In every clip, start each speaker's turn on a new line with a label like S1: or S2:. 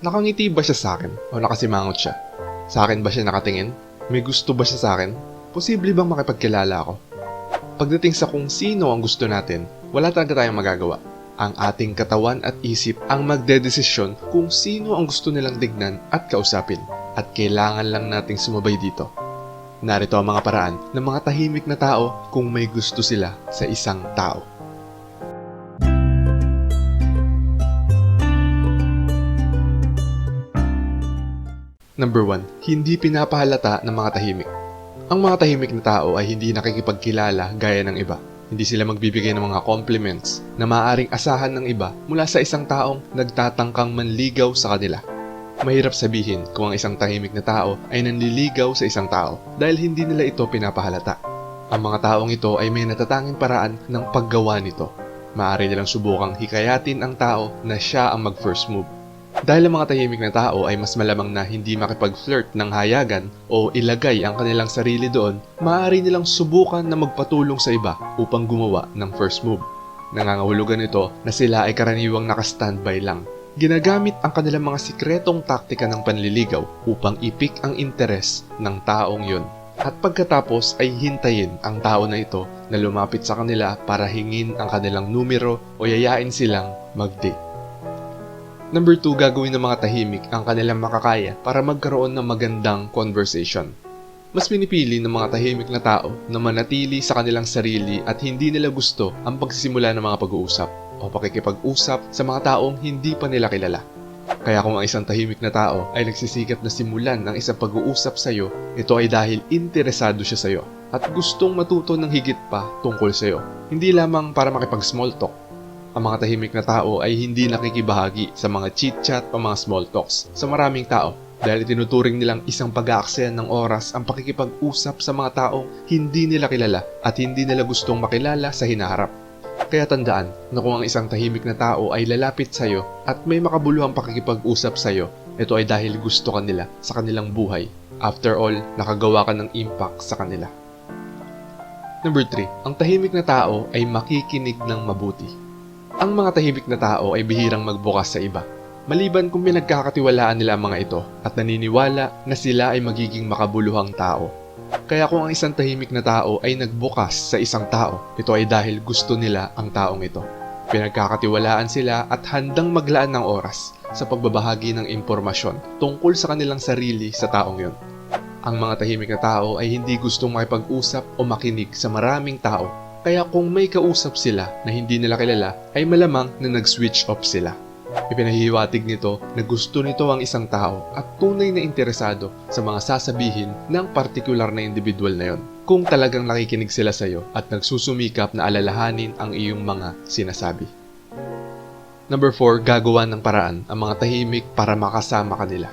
S1: Nakangiti ba siya sa akin o nakasimangot siya? Sa akin ba siya nakatingin? May gusto ba siya sa akin? Posible bang makipagkilala ako? Pagdating sa kung sino ang gusto natin, wala talaga tayong magagawa. Ang ating katawan at isip ang magdedesisyon kung sino ang gusto nilang tignan at kausapin. At kailangan lang nating sumabay dito. Narito ang mga paraan ng mga tahimik na tao kung may gusto sila sa isang tao. Number 1. Hindi pinapahalata ng mga tahimik. Ang mga tahimik na tao ay hindi nakikipagkilala gaya ng iba. Hindi sila magbibigay ng mga compliments na maaaring asahan ng iba mula sa isang taong nagtatangkang manligaw sa kanila. Mahirap sabihin kung ang isang tahimik na tao ay nanliligaw sa isang tao dahil hindi nila ito pinapahalata. Ang mga taong ito ay may natatanging paraan ng paggawa nito. Maaari nilang subukang hikayatin ang tao na siya ang mag-first move. Dahil ang mga tahimik na tao ay mas malamang na hindi makipag-flirt ng hayagan o ilagay ang kanilang sarili doon, maaari nilang subukan na magpatulong sa iba upang gumawa ng first move. Nangangahulugan ito na sila ay karaniwang naka-standby lang. Ginagamit ang kanilang mga sikretong taktika ng panliligaw upang ipik ang interes ng taong yun. At pagkatapos ay hintayin ang tao na ito na lumapit sa kanila para hingin ang kanilang numero o yayain silang mag-date. Number 2, gagawin ng mga tahimik ang kanilang makakaya para magkaroon ng magandang conversation. Mas pinipili ng mga tahimik na tao na manatili sa kanilang sarili at hindi nila gusto ang pagsisimula ng mga pag-uusap o pakikipag-usap sa mga taong hindi pa nila kilala. Kaya kung ang isang tahimik na tao ay nagsisikap na simulan ng isang pag-uusap sa iyo, ito ay dahil interesado siya sa iyo at gustong matuto ng higit pa tungkol sa iyo. Hindi lamang para makipag-small talk, ang mga tahimik na tao ay hindi nakikibahagi sa mga chit-chat o mga small talks sa maraming tao dahil tinuturing nilang isang pag-aaksaya ng oras ang pakikipag-usap sa mga taong hindi nila kilala at hindi nila gustong makilala sa hinaharap. Kaya tandaan na kung ang isang tahimik na tao ay lalapit sa iyo at may makabuluhang pakikipag-usap sa iyo, ito ay dahil gusto kanila sa kanilang buhay. After all, nakagawa ka ng impact sa kanila. Number 3. Ang tahimik na tao ay makikinig ng mabuti. Ang mga tahimik na tao ay bihirang magbukas sa iba. Maliban kung pinagkakatiwalaan nila ang mga ito at naniniwala na sila ay magiging makabuluhang tao. Kaya kung ang isang tahimik na tao ay nagbukas sa isang tao, ito ay dahil gusto nila ang taong ito. Pinagkakatiwalaan sila at handang maglaan ng oras sa pagbabahagi ng impormasyon tungkol sa kanilang sarili sa taong yon. Ang mga tahimik na tao ay hindi gustong makipag-usap o makinig sa maraming tao kaya kung may kausap sila na hindi nila kilala, ay malamang na nag-switch off sila. Ipinahihiwatig nito na gusto nito ang isang tao at tunay na interesado sa mga sasabihin ng partikular na individual na yon. Kung talagang nakikinig sila sa iyo at nagsusumikap na alalahanin ang iyong mga sinasabi. Number 4, gagawa ng paraan ang mga tahimik para makasama kanila.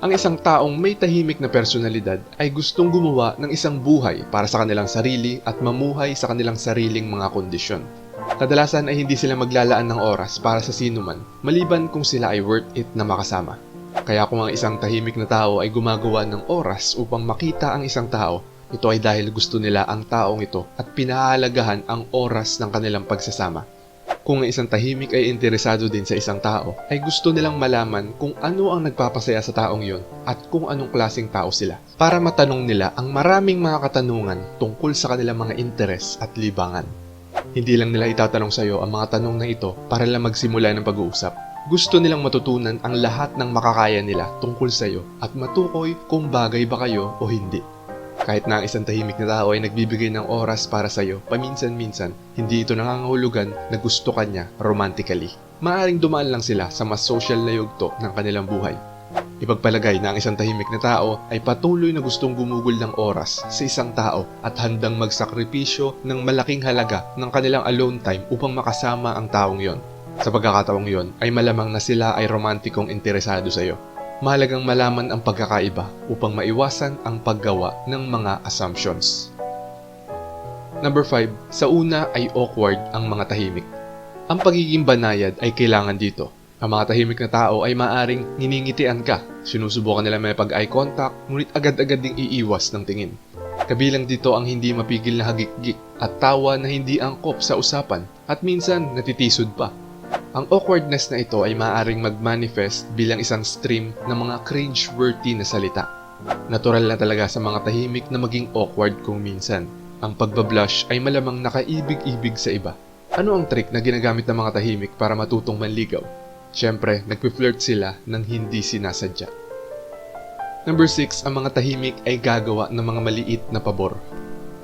S1: Ang isang taong may tahimik na personalidad ay gustong gumawa ng isang buhay para sa kanilang sarili at mamuhay sa kanilang sariling mga kondisyon. Kadalasan ay hindi sila maglalaan ng oras para sa sino man, maliban kung sila ay worth it na makasama. Kaya kung ang isang tahimik na tao ay gumagawa ng oras upang makita ang isang tao, ito ay dahil gusto nila ang taong ito at pinahahalagahan ang oras ng kanilang pagsasama. Kung ang isang tahimik ay interesado din sa isang tao, ay gusto nilang malaman kung ano ang nagpapasaya sa taong yon at kung anong klaseng tao sila para matanong nila ang maraming mga katanungan tungkol sa kanilang mga interes at libangan. Hindi lang nila itatanong sa iyo ang mga tanong na ito para lang magsimula ng pag-uusap. Gusto nilang matutunan ang lahat ng makakaya nila tungkol sa iyo at matukoy kung bagay ba kayo o hindi. Kahit na ang isang tahimik na tao ay nagbibigay ng oras para sa iyo, paminsan-minsan, hindi ito nangangahulugan na gusto kanya romantically. Maaring dumaan lang sila sa mas social na yugto ng kanilang buhay. Ipagpalagay na ang isang tahimik na tao ay patuloy na gustong gumugol ng oras sa isang tao at handang magsakripisyo ng malaking halaga ng kanilang alone time upang makasama ang taong yon. Sa pagkakataong yon ay malamang na sila ay romantikong interesado sa iyo. Mahalagang malaman ang pagkakaiba upang maiwasan ang paggawa ng mga assumptions. Number 5, sa una ay awkward ang mga tahimik. Ang pagiging banayad ay kailangan dito. Ang mga tahimik na tao ay maaring niningitian ka. Sinusubukan nila may pag-eye contact, ngunit agad-agad ding iiwas ng tingin. Kabilang dito ang hindi mapigil na hagikgik at tawa na hindi angkop sa usapan at minsan natitisod pa. Ang awkwardness na ito ay maaaring mag-manifest bilang isang stream ng mga cringe-worthy na salita. Natural na talaga sa mga tahimik na maging awkward kung minsan. Ang pagbablush ay malamang nakaibig-ibig sa iba. Ano ang trick na ginagamit ng mga tahimik para matutong manligaw? Siyempre, nagpi-flirt sila ng hindi sinasadya. Number 6, ang mga tahimik ay gagawa ng mga maliit na pabor.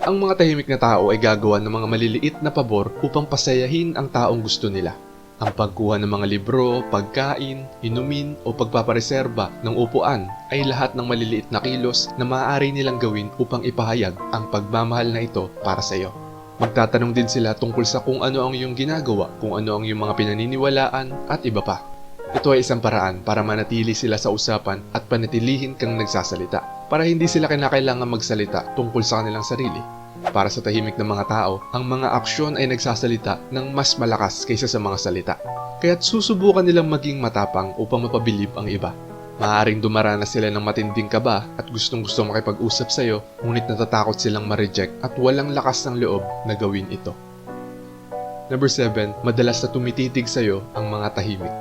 S1: Ang mga tahimik na tao ay gagawa ng mga maliliit na pabor upang pasayahin ang taong gusto nila. Ang pagkuha ng mga libro, pagkain, inumin o pagpapareserba ng upuan ay lahat ng maliliit na kilos na maaari nilang gawin upang ipahayag ang pagmamahal na ito para sa iyo. Magtatanong din sila tungkol sa kung ano ang iyong ginagawa, kung ano ang iyong mga pinaniniwalaan at iba pa. Ito ay isang paraan para manatili sila sa usapan at panatilihin kang nagsasalita para hindi sila kinakailangan magsalita tungkol sa kanilang sarili. Para sa tahimik ng mga tao, ang mga aksyon ay nagsasalita ng mas malakas kaysa sa mga salita. Kaya't susubukan nilang maging matapang upang mapabilib ang iba. Maaaring dumaranas sila ng matinding kaba at gustong gusto makipag-usap sa iyo, ngunit natatakot silang ma-reject at walang lakas ng loob na gawin ito. Number 7, madalas na tumititig sa iyo ang mga tahimik.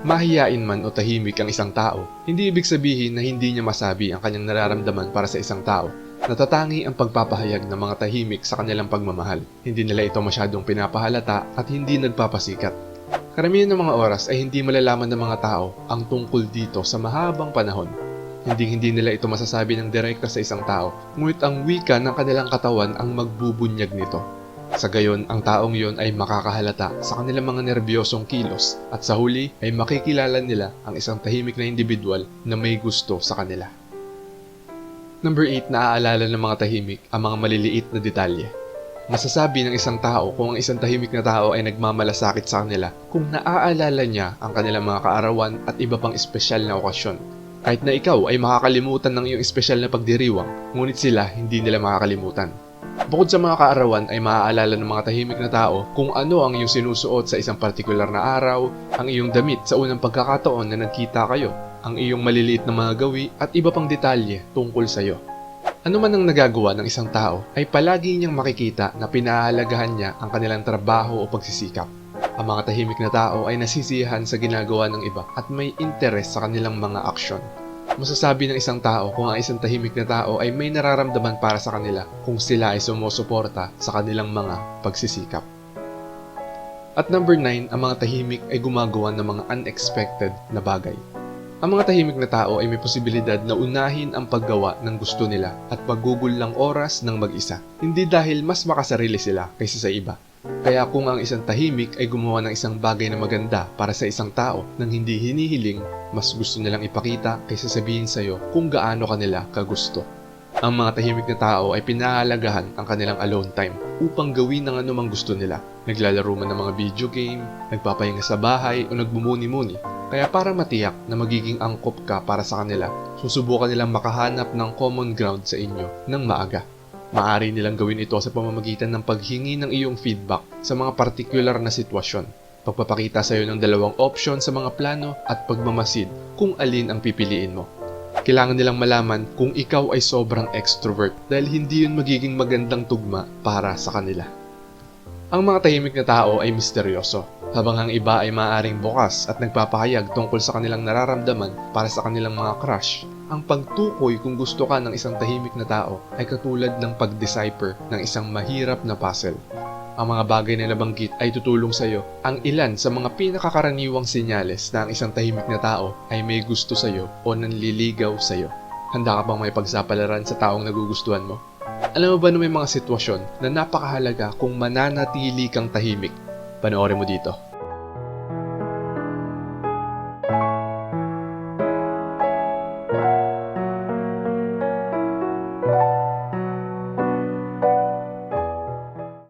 S1: Mahiyain man o tahimik ang isang tao, hindi ibig sabihin na hindi niya masabi ang kanyang nararamdaman para sa isang tao. Natatangi ang pagpapahayag ng mga tahimik sa kanilang pagmamahal. Hindi nila ito masyadong pinapahalata at hindi nagpapasikat. Karamihan ng mga oras ay hindi malalaman ng mga tao ang tungkol dito sa mahabang panahon. Hindi hindi nila ito masasabi ng direkta sa isang tao, ngunit ang wika ng kanilang katawan ang magbubunyag nito. Sa gayon, ang taong yon ay makakahalata sa kanilang mga nerbiyosong kilos at sa huli ay makikilala nila ang isang tahimik na individual na may gusto sa kanila. Number 8, naaalala ng mga tahimik ang mga maliliit na detalye. Masasabi ng isang tao kung ang isang tahimik na tao ay nagmamalasakit sa kanila kung naaalala niya ang kanilang mga kaarawan at iba pang espesyal na okasyon. Kahit na ikaw ay makakalimutan ng iyong espesyal na pagdiriwang, ngunit sila hindi nila makakalimutan. Bukod sa mga kaarawan ay maaalala ng mga tahimik na tao kung ano ang iyong sinusuot sa isang partikular na araw, ang iyong damit sa unang pagkakataon na nagkita kayo, ang iyong maliliit na mga gawi at iba pang detalye tungkol sa iyo. Ano man ang nagagawa ng isang tao ay palagi niyang makikita na pinahalagahan niya ang kanilang trabaho o pagsisikap. Ang mga tahimik na tao ay nasisiyahan sa ginagawa ng iba at may interes sa kanilang mga aksyon. Masasabi ng isang tao kung ang isang tahimik na tao ay may nararamdaman para sa kanila kung sila ay sumusuporta sa kanilang mga pagsisikap. At number 9, ang mga tahimik ay gumagawa ng mga unexpected na bagay. Ang mga tahimik na tao ay may posibilidad na unahin ang paggawa ng gusto nila at paggugol ng oras ng mag-isa. Hindi dahil mas makasarili sila kaysa sa iba. Kaya kung ang isang tahimik ay gumawa ng isang bagay na maganda para sa isang tao nang hindi hinihiling, mas gusto nilang ipakita kaysa sabihin sa iyo kung gaano kanila kagusto. Ang mga tahimik na tao ay pinahalagahan ang kanilang alone time upang gawin ng anumang gusto nila. Naglalaro man ng mga video game, nagpapahinga sa bahay o nagmumuni-muni. Kaya para matiyak na magiging angkop ka para sa kanila, susubukan nilang makahanap ng common ground sa inyo ng maaga. Maari nilang gawin ito sa pamamagitan ng paghingi ng iyong feedback sa mga particular na sitwasyon. Pagpapakita sa iyo ng dalawang option sa mga plano at pagmamasid kung alin ang pipiliin mo. Kailangan nilang malaman kung ikaw ay sobrang extrovert dahil hindi yun magiging magandang tugma para sa kanila. Ang mga tahimik na tao ay misteryoso, habang ang iba ay maaaring bukas at nagpapahayag tungkol sa kanilang nararamdaman para sa kanilang mga crush. Ang pagtukoy kung gusto ka ng isang tahimik na tao ay katulad ng pag-decipher ng isang mahirap na puzzle. Ang mga bagay na nabanggit ay tutulong sa iyo ang ilan sa mga pinakakaraniwang senyales na ang isang tahimik na tao ay may gusto sa iyo o nanliligaw sa iyo. Handa ka bang may pagsapalaran sa taong nagugustuhan mo? Alam mo ba na may mga sitwasyon na napakahalaga kung mananatili kang tahimik? Panoorin mo dito.